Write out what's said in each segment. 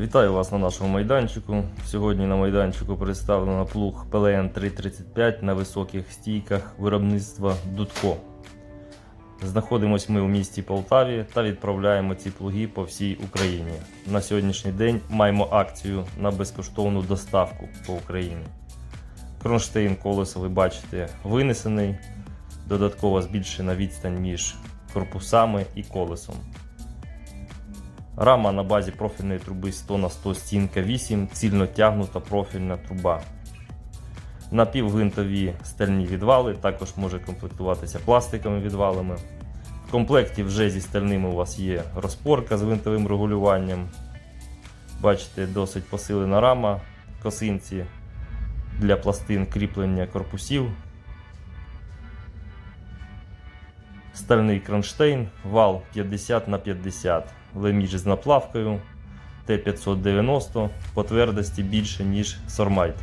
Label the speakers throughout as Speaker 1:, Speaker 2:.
Speaker 1: Вітаю вас на нашому майданчику. Сьогодні на майданчику представлено плуг ПЛН 335 на високих стійках виробництва Дудко. Знаходимось ми у місті Полтаві та відправляємо ці плуги по всій Україні. На сьогоднішній день маємо акцію на безкоштовну доставку по Україні. Кронштейн колеса ви бачите винесений, додатково збільшена відстань між корпусами і колесом. Рама на базі профільної труби 100 на 100 стінка 8, цільно тягнута профільна труба. Напівгвинтові стальні відвали, також може комплектуватися пластиковими відвалами. В комплекті вже зі стальними у вас є розпорка з гвинтовим регулюванням. Бачите, досить посилена рама, косинці для пластин кріплення корпусів. Стальний кронштейн, вал 50 на 50 леміж з наплавкою Т590 по твердості більше, ніж Сормайт.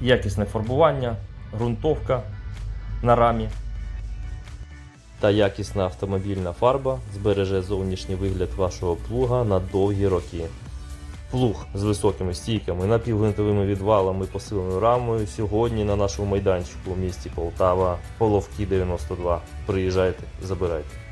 Speaker 1: Якісне фарбування, ґрунтовка на рамі та якісна автомобільна фарба збереже зовнішній вигляд вашого плуга на довгі роки. Плуг з високими стійками, напівгвинтовими відвалами, посиленою рамою сьогодні на нашому майданчику у місті Полтава, Половки 92. Приїжджайте, забирайте.